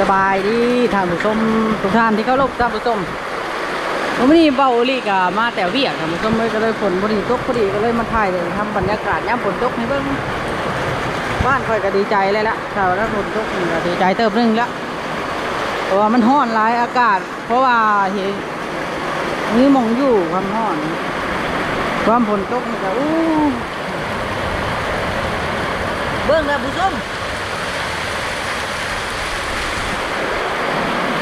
สบายดีท่านผู้ชมทุกท่านที่เข้ารบท่านผู้ชมวันนี้เบาลีกมาแต่เวียกท่านผู้ชมเลยก็เลยฝนพอดีตกพอดีก็เลยมาถ่ายเลยทำบรรยากาศย่ามฝนตกให้เบิ่งบ้านคอยก็ดีใจเลยละถ้าว่าฝนตกก็ดีใจเติบนึงละเพราะว่ามันร้อนหลายอากาศ เพราะว่าเห็นมีหมองอยู่ความร้อน ความฝนตกนี่ก็อู้เบิ่งแล้วผู้ชม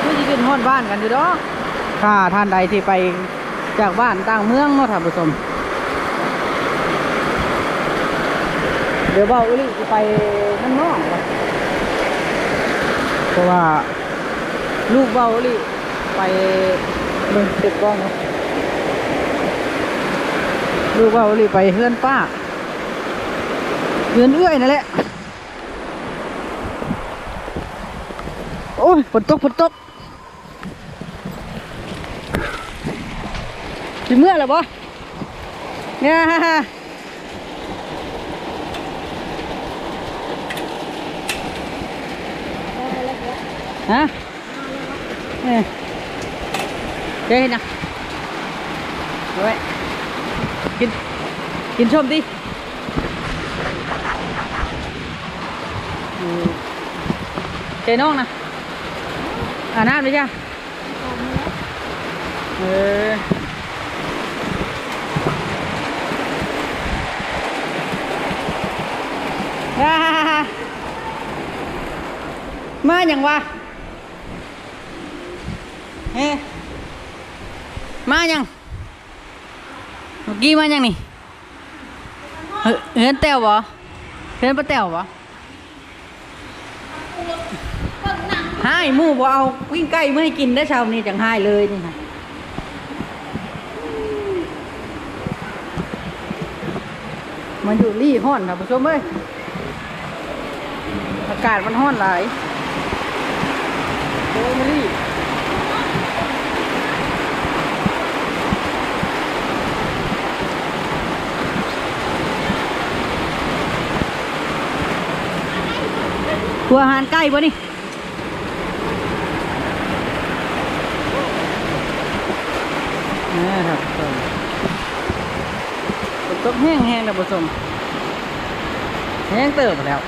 คือ จะขึ้นฮอดบ้านกันอยู่ดอกถ้าท่านใดที่ไปจากบ้านต่างเมืองเนาะท่านผู้ชมเดี๋ยวเบาอุลิจะไปน้ำน้องเพราะว่าลูกเบาอุลิไปเมืองติดกล้องลูกเบาอุลิไปเฮือนป้าเฮือนเอื้อยนั่นแหละโอ้ยฝนตกฝนตก สิเมื่อแล้วบ่เนี่ยฮะเนี่ยเดี๋ยวเห็นนะเอาไว้กิน กินชมดิเจน้องนะอ่าน้ำเลยจ้ะเออฮ่าฮ่าฮ่าฮ่า มาอย่างวะเฮ้มาอย่างเมื่อกี้มาอย่างนี่เฮ้เห็นแต้วบ่เห็นปลาแต้วบ่ห้หมู่บ่เอาวิ่งใกล้เมื่อให้กินได้ช้านี้จังให้เลยนี่ค่ะมันอยู่รี่ห้อนครับผู้ชมเอ้ยอากาศมันห้อนหลายโอ้ยมันรี่กลั วหารใกล้ปะนี่นี่ครับฝนตกแห้งแห้งๆนะผู้ชมแห้งเติบแล้ว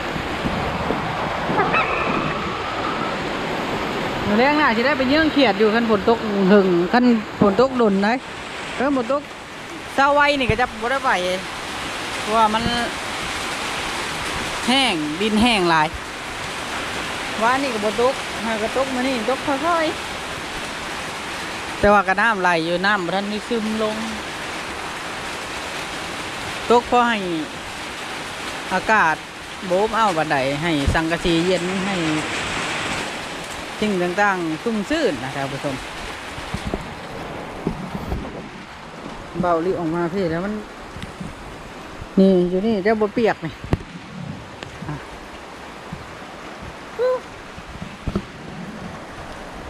มื้อแรงน่าจะได้ไปเยื่องเขียดอยู่คันฝนตกหึงคันฝนตกดนนะคันฝนตกเศร้าไว้นี่ก็จะบ่ได้ไปเพราะว่ามันแห้งดินแห้งหลาย ว่านี่ก็บ่ตกหากระตุกมานี่ตกค่อยๆแต่ว่ากระน้ำไหลอยู่น้ำบ่ทันนี่ซึมลงตกเพราะให้อากาศโบบเอาบันไดให้สังกะสีเย็นให้สิ่งต่างๆชุ่มชื่นนะครับผู้ชมเบาลิออกมาพี่แล้วมัน นี่อยู่นี่เจ้าบ่เปียกนี่อะ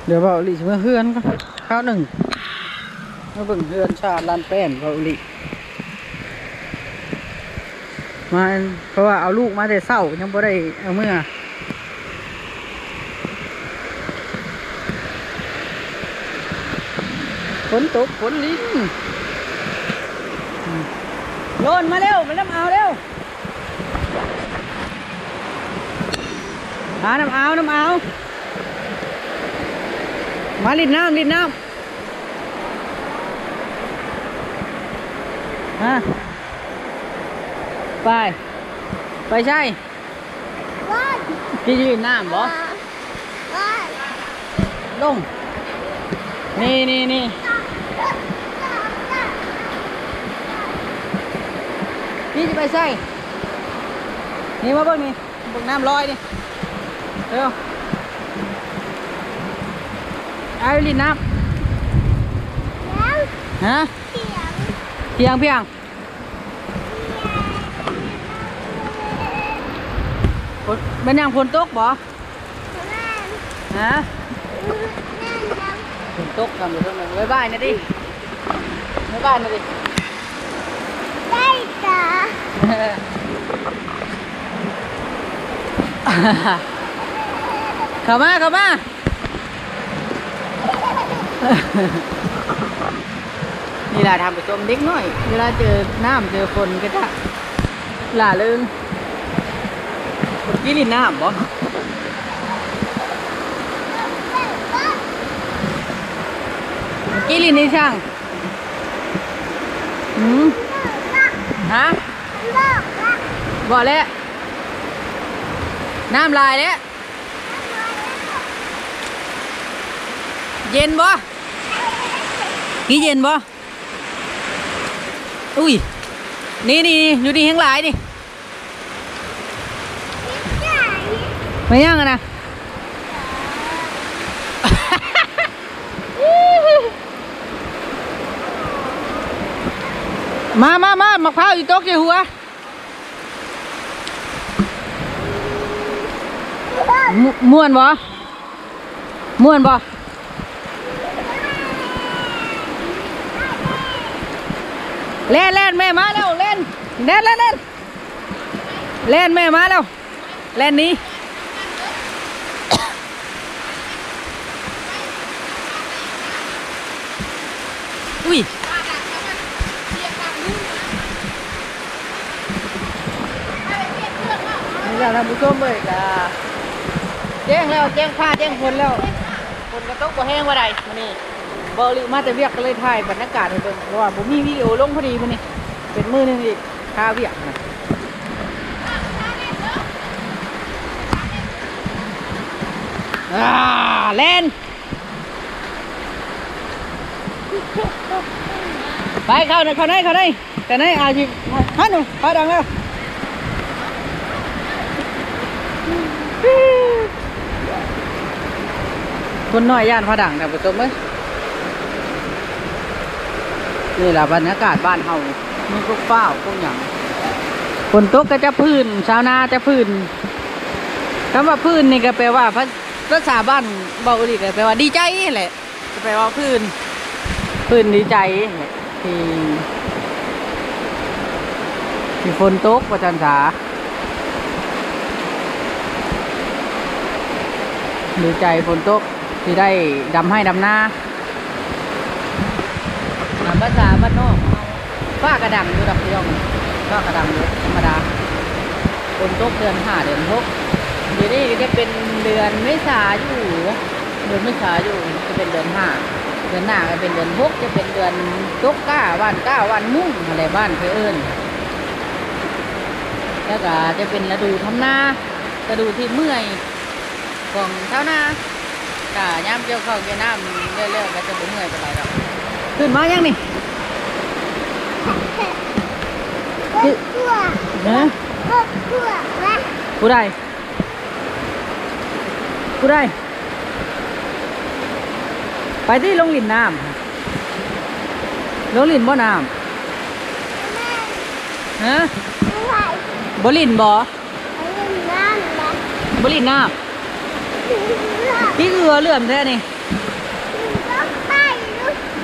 เดี๋ยวเบาลิจะมาเฮือนก่อนข้าวหนึ่งมาเบิ่งเฮือนชาลานแป้นเบาลิมาเพราะว่าเอาลูกมาแต่เศร้ายังบ่ได้เอาเมื่อฝนตกฝนลิ้นโยนมาเร็วมาน้ำเอาเร็วหาน้ำเอาน้ำเอา มาลิ้นน้ำลิ้นน้ำฮะไป ไปใช่ว้ายพี่ยืนน้ำบ่ว้ายลง นี่นี่นี่พี่จะไปใช่นี่มาเบิ่งนี่เบิ่งน้ำลอยนี่เร็ว เอาลินน้แล้วำฮะเสียงเพียงเพียงฝนเป็นยังฝ นตกบ่แม่ะทำกับ๊ายบายนะดิบ๊ายบายนะดิได้จ้ะคเข้ามเข้ามานี่แหละทำไปชมเด็กน้อย เวลาเจอน้ำเจอฝนก็จะหล่าเริงเมื่อกี้ลินน้ำบ่เมื่อกี้ลินนี่ช่างหืมฮะเลิกละบ่แล้วน้ำลายแล้ว เย็นบ่กี่เย็นบ่อุ้ยนี่นี่อยู่นี่แห้งหลายนี่ใหญ่ไม่ย่างอะนะ มามามา มะพร้าวอยู่โต๊ะกี่หัว มม่วนบ่ม่วนบ่ เล่นเล่นแม่มาแล้วเล่นเล่นเล่นเล่นเล่นแม่มาแล้วเล่นนี้อุ้ยนี่แหละท่านผู้ชมเลยกะแจ้งแล้วแจ้งผ้าแจ้งคนแล้วคนกระตกบ่แห้งว่าใดมานี่ บริมาแต่เวียกก็เลยถ่ายบรรยากาศให้เบิ่งเพราะว่าผมมีวิดีโอลงพอดีมานี่เป็นมือหนึงอีกค่าเวียกนะอ่าเล่นไปเข้าหน่อยเข้าหนเข้าหนแต่ไหนอาชีพฮันหนูไปดังแล้วคนน้อยย่านพระดังนะผู้ชมเอ้ย นี่แหละบรรยากาศบ้านเฮามีพวกเฝ้าวพวกหยังฝนตกก็จะพื้นชาวนาจะพื้นคำว่าพื้นนี่ก็แปลว่าภาภาษาบ้านเบาอีก็แปลว่าดีใจแหละแปลว่าพื้น พื้นดีใจที่ที่ฝนตกประจันษาดีใจฝนตกที่ได้ดำให้ดำหน้า ภาษาบ้านนอกฟ้ากระดังอยู่ดับเดียวฟ้ากระดังอยู่ธรรมดาฝนตกเดือนห้าเดือนหกเดี๋ยวนี้จะเป็นเดือนไม่ษาอยู่เดือนไม่ษาอยู่จะเป็นเดือนห้าเดือนหน้าก็เป็นเดือนหกจะเป็นเดือนตกก้าวันก้าวันมุ่งอะไรบ้านเพื่อเอิญแล้วก็จะเป็นฤดูทำนาฤดูที่เมื่อยของชานาก็ย่ามเกี่ยวข้าวเกี่ยวน้ำเรื่อยๆก็จะบ่เมื่อยไปไหนหรอก ขึ้นมายังนี่เลิกตัวเนะเลิกตัวละผู้ใดผู้ใดไปที่ลงลินน้ำลงลินบ่น้ำฮะไม่ไหวบ่ลินบ่ไปเล่นน้ำละบ่ลินน้ำเลิกพี่เอือเลื่อมแท้นี่เลิกไป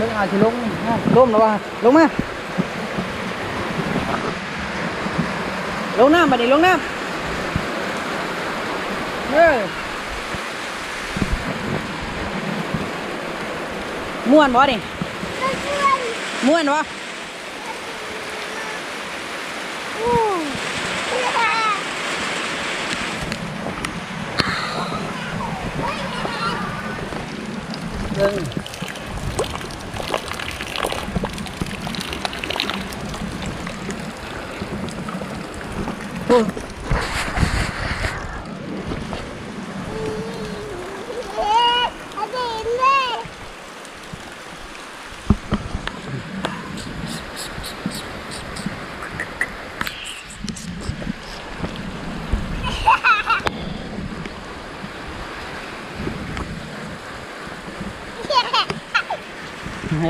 เอาขึ้นเด้อบนต้องสีแห้งหรอกฝนมันนี่อะไรเพราะจะดินชุ่มเล็กน้อยแต่ว่าขึ้นหลายนี่แหละเรื่องลงนะล้มแล้วว่าลงมาลงน้ำมาดิลงน้ำเออม่วนบ่นี่เลิกด้วม่วนบ่ อู้ เบิ่งโอ้ เอ๊ะอดีตเลย เเฮ้ยๆ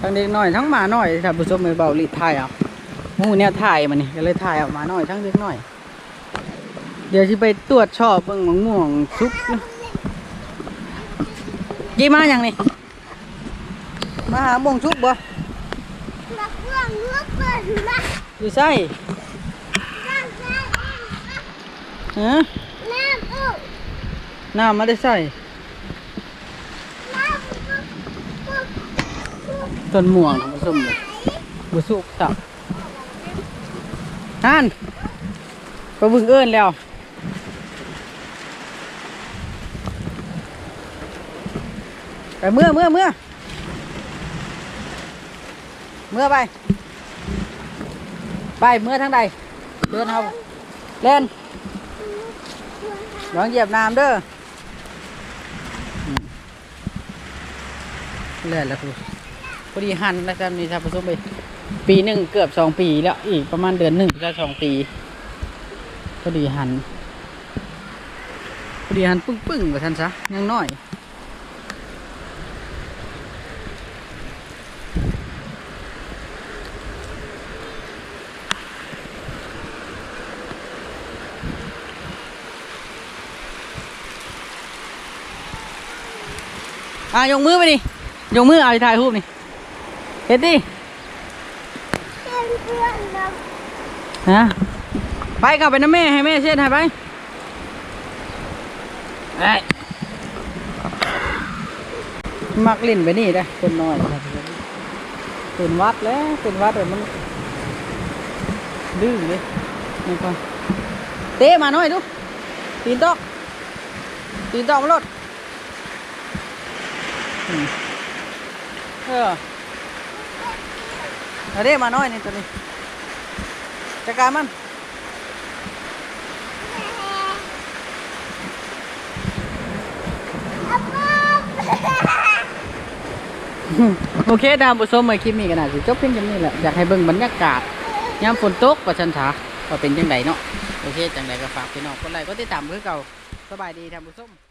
ทั้งเด็กน้อยทั้งหมาน้อยท่านผู้ชมไปเบาลีถ่ายเอาหมูเนี่ยถ่ายมันนี่ก็เลยถ่ายเอาหมาน้อยทั้งเด็กน้อย เดี๋ยวที่ไปตรวจชอบเบิ่งมะม่วงซุกนะกี่มาอย่างนี้มาหาม่วงซุกบ่รักเรื่องเลือกเปิดมาอยู่ไส้ร่างกายฮะน้ำอุกน้ำมาได้ใส่ น้ำอุกอุกอุก ต้นม่วงผสมเลยบุสุกตับฮันไปบึงเอิญแล้วไปเมื่อเมื่อเมื่อเมื่อไป ไปเมื่อทางใดเดินเอาเล่นลองเหยียบน้ำเด้อเล่นแล้วครู พอดีหันแล้วกันนี่ครับผสมไปปีหนึ่งเกือบสองปีแล้วอีกประมาณเดือนหนึ่งจะสองปีพอดีหันพอดีหันปึ้งปึ้งๆว่าท่านซะยังน้อยอะยกมือไปดิยกมือเอาไปถ่ายรูปนี่ เฮ็ดดิเพื่อนเพื่อนเราฮะไปกับไปนะแม่ให้แม่เช็ดให้ไปไอ้มักเล่นไปนี่ได้คนน้อยเป็นวัดแล้วเป็นวัดแต่มันดื้อเลยนี่ก่อนเตะมาหน่อยดูตีนตอกตีนตอกรถเออ เอาเด้มาน่อยนี่ตัวนี้จัดการมันโอเคตามผู้ชมมาคลิปนี้กันนะสิจบเพียงแค่นี้แหละอยากให้เบิ่งบรรยากาศยามฝนตกประชันฉาว่าเป็นจังไดเนาะโอเคจังไดก็ฝากพี่น้องกดไลค์กดติดตามเพื่อเก่าสบายดีท่านผู้ชม